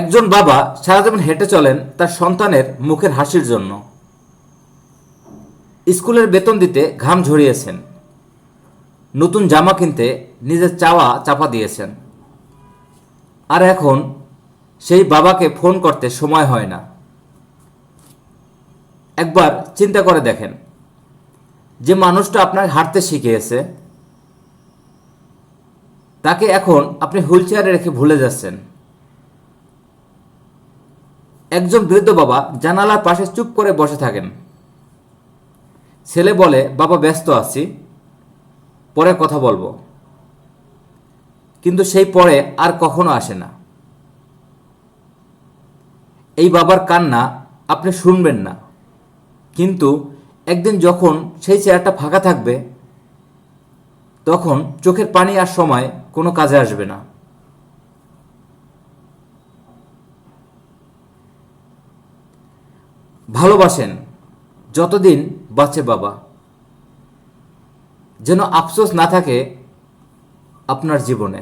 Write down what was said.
একজন বাবা সারা জীবন হেঁটে চলেন তার সন্তানের মুখের হাসির জন্য। স্কুলের বেতন দিতে ঘাম ঝরিয়েছেন। নতুন জামা কিনতে নিজের চাওয়া চাপা দিয়েছেন। আর এখন সেই বাবাকে ফোন করতে সময় হয় না। একবার চিন্তা করে দেখেন, যে মানুষটা আপনার হাঁটতে শিখিয়েছে, তাকে এখন আপনি হুইল চেয়ারে রেখে ভুলে যাচ্ছেন। একজন বৃদ্ধ বাবা জানালার পাশে চুপ করে বসে থাকেন। ছেলে বলে, বাবা, ব্যস্ত আছি। পরে কথা বলব। কিন্তু সেই পরে আর কখনো আসে না। এই বাবার কান্না আপনি শুনবেন না। কিন্তু একদিন যখন সেই চেয়ারটা ফাঁকা থাকবে, তখন চোখের পানি আর সময় কোনো কাজে আসবে না। ভালোবাসেন যতদিন বাঁচে বাবা। যেন আফসোস না থাকে আপনার জীবনে।